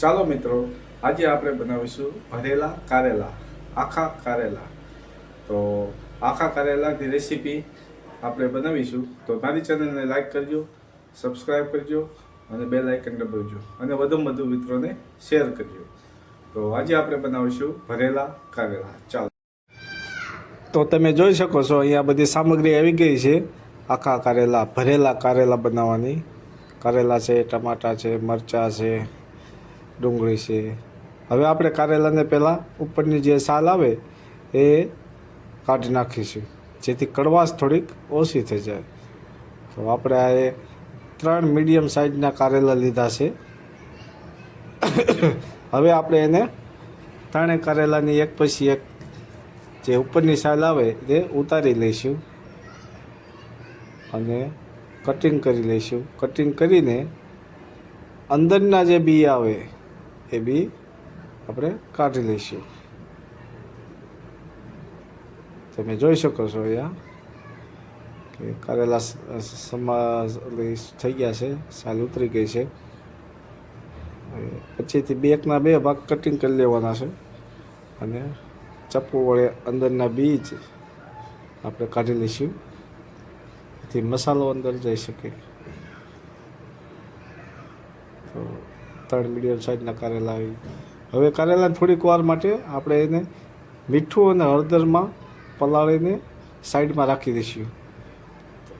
ચાલો મિત્રો, આજે આપણે બનાવીશું ભરેલા કારેલા, આખા કારેલા. તો આખા કારેલાની રેસીપી આપણે બનાવીશું. તો મારી ચેનલને લાઈક કરજો સબસ્ક્રાઈબ કરજો અને બે લાઇકન દબાવજો. અને વધુમાં વધુ મિત્રોને શેર કરજો. તો આજે આપણે બનાવીશું ભરેલા કારેલા. ચાલો. તો તમે જોઈ શકો છો, અહીંયા બધી સામગ્રી આવી ગઈ છે. આખા કારેલા, ભરેલા કારેલા બનાવવાની. કારેલા છે, ટમાટા છે, મરચાં છે ડુંગળી છે. હવે આપણે કારેલાને પહેલાં ઉપરની જે સાલ આવે એ કાઢી નાખીશું. જેથી કડવાશ થોડીક ઓછી થઈ જાય. તો આપણે આ ત્રણ મીડિયમ સાઇઝના કારેલા લીધા છે. હવે આપણે એને ત્રણેય કારેલાની એક પછી એક જે ઉપરની સાલ આવે તે ઉતારી લઈશું. અને કટિંગ કરી લઈશું. કટિંગ કરીને અંદરના જે બી આવે એ બી આપણે કાઢી લઈશું. તમે જોઈ શકો છો અહીંયા કે કારેલા સમાજ સમા થઈ ગયા છે, સાલ ઉતરી ગઈ છે. પછીથી બે એકના બે ભાગ કટિંગ કરી લેવાના છે અને ચપ્પુ વડે અંદરના બીજ આપણે કાઢી લઈશું. એથી મસાલો અંદર જઈ શકે તો ત્રણ મીડિયમ સાઇઝના કારેલા આવી. હવે કારેલાને થોડીક વાર માટે આપણે એને મીઠું અને હળદરમાં પલાળીને સાઈડમાં રાખી દઈશું.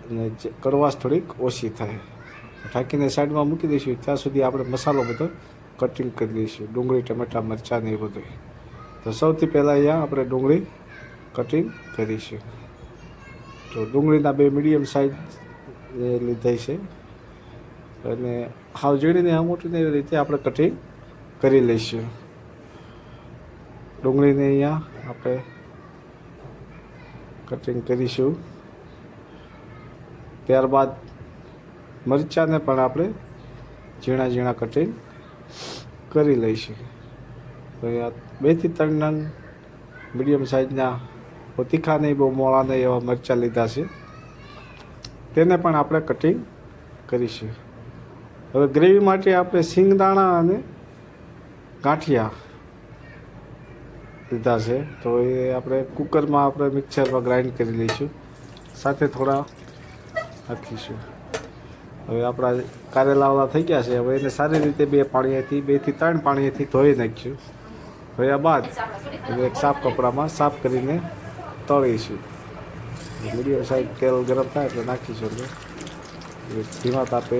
અને કડવાશ થોડીક ઓછી થાય. ઢાંકીને સાઈડમાં મૂકી દઈશું. ત્યાં સુધી આપણે મસાલો બધો કટિંગ કરી દઈશું ડુંગળી, ટમેટા, મરચાં ને એ બધું તો સૌથી પહેલાં અહીંયા આપણે ડુંગળી કટિંગ કરીશું. તો ડુંગળીના બે મીડિયમ સાઇઝ લીધા છે. અને હાવ ઝીણીને એવી રીતે આપણે કટિંગ કરી લઈશું. ડુંગળીને અહીંયા આપણે કટિંગ કરીશું. ત્યારબાદ મરચાંને પણ આપણે ઝીણા ઝીણા કટિંગ કરી લઈશું. તો આ બેથી ત્રણ નંગ મીડિયમ સાઇઝના તીખા નહીં બહુ મોળા નહીં એવા મરચાં લીધા છે. તેને પણ આપણે કટિંગ કરીશું. હવે ગ્રેવી માટે આપણે સિંગદાણા અને ગાંઠિયા લીધા છે. તો એ આપણે કુકરમાં આપણે મિક્સરમાં ગ્રાઇન્ડ કરી લઈશું. સાથે થોડા નાખીશું. હવે આપણા કારેલાવાળા થઈ ગયા છે. હવે એને સારી રીતે બે પાણીએથી, બેથી ત્રણ પાણીથી ધોઈ નાખીશું ધોયા બાદ એને એક સાફ કપડામાં સાફ કરીને તળીશું. મીડિયમ સાઈઝ તેલ ગરમ થાય એટલે નાખીશું એટલે ધીમા તાપે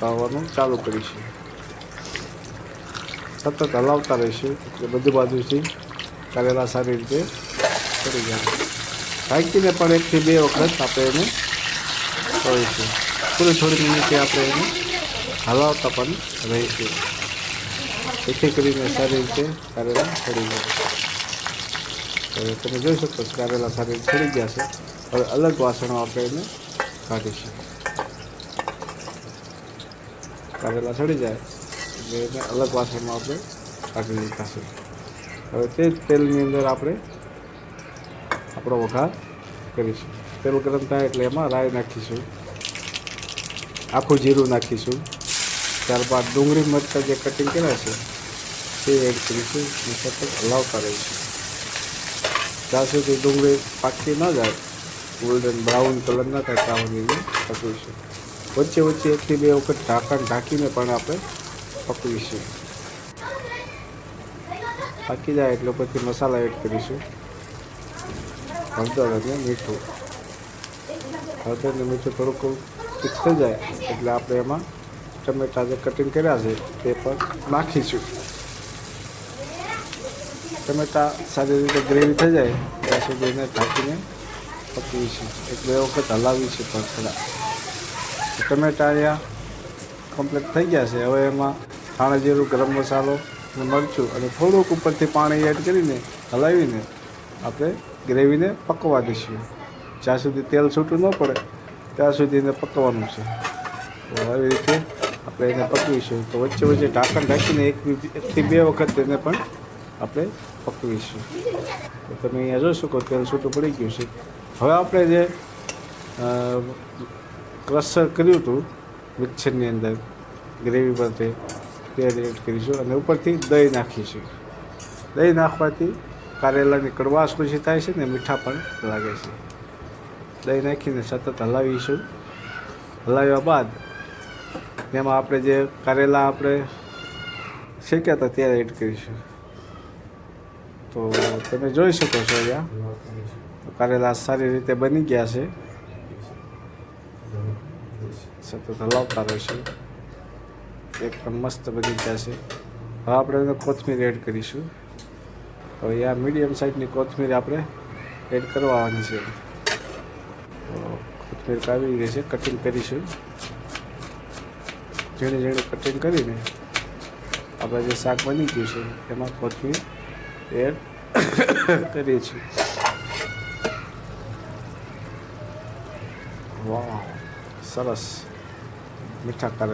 તળવાનું ચાલુ કરીશું. સતત હલાવતા રહીશું, એટલે બધી બાજુથી કારેલા સારી રીતે કરી જાય. ઢાંકીને પણ એકથી બે વખત આપણે એને કરીશું. થોડી થોડી મિનિટે આપણે એને હલાવતા પણ રહીશું. જેથી કરીને સારી રીતે કારેલા છોડી જાય. તમે જોઈ શકો છો કારેલા સારી રીતે છોડી ગયા છે. હવે અલગ વાસણો આપણે એને કાઢીશું. કારેલા સડી જાય. એટલે એને અલગ વાસણમાં આપણે કાઢી લીધા હવે તે જ તેલની અંદર આપણે આપણો વઘાર કરીશું. તેલ ગરમ થાય એટલે એમાં રાઈ નાખીશું. આખું જીરું નાખીશું. ત્યારબાદ ડુંગળી, મરચાં જે કટિંગ કર્યા છે, તે એડ કરીશું અને સતત હલાવતા રહીશું. જ્યાં સુધી ડુંગળી પાકી ન જાય ગોલ્ડન બ્રાઉન કલર ન થાય, ત્યાં સુધી પકવીશું. વચ્ચે વચ્ચે એકથી બે વખત ઢાંકણ ઢાંકીને પણ આપણે પકવીશું. પાકી જાય એટલે પછી મસાલા એડ કરીશું. હળદર અને મીઠું. હળદર અને મીઠું થોડુંક મિક્સ થઈ જાય એટલે આપણે એમાં ટમેટા જે કટિંગ કર્યા છે તે પણ નાખીશું. ટમેટા સારી રીતે ગ્રેવી થઈ જાય ત્યાં સુધી એને ઢાંકીને પકવીશું. એક બે વખત હલાવીશું પણ થોડા. ટમેટા કમ્પ્લીટ થઈ ગયા છે. હવે એમાં ધાણા જીરું, ગરમ મસાલો અને મરચું અને થોડુંક ઉપરથી પાણી એડ કરીને હલાવીને આપણે ગ્રેવીને પકવા દઈશું. જ્યાં સુધી તેલ છૂટું ન પડે, ત્યાં સુધી એને પકવાનું છે. તો આવી રીતે આપણે એને પકવીશું. તો વચ્ચે વચ્ચે ઢાંકણ ઢાંકીને એક એકથી બે વખત એને પણ આપણે પકવીશું. તો તમે અહીંયા જોઈ શકો, તેલ છૂટું પડી ગયું છે. હવે આપણે જે ક્રશર કર્યું હતું મિક્સરની અંદર, ગ્રેવી પર તે એડ કરીશું અને ઉપરથી દહીં નાખીશું. દહીં નાખવાથી કારેલાની કડવાશ પછી થાય છે ને મીઠા પણ લાગે છે. દહીં નાખીને સતત હલાવીશું. હલાવ્યા બાદ એમાં આપણે જે કારેલા આપણે શેક્યા હતા ત્યારે એડ કરીશું. તો તમે જોઈ શકો છો અહીંયા. કારેલા સારી રીતે બની ગયા છે. સતત હલાવતા રહીશું. એકદમ મસ્ત બની ગયા છે. હવે આપણે એને કોથમીર એડ કરીશું. હવે આ મીડિયમ સાઇઝની કોથમીર આપણે એડ કરવાની છે. કોથમીર કાવી ગઈ છે કટિંગ કરીશું. ઝીણી ઝીણી કટિંગ કરીને આપણે જે શાક બની ગયું છે, એમાં કોથમીર એડ કરીએ છીએ. વાહ સરસ મીઠા કરે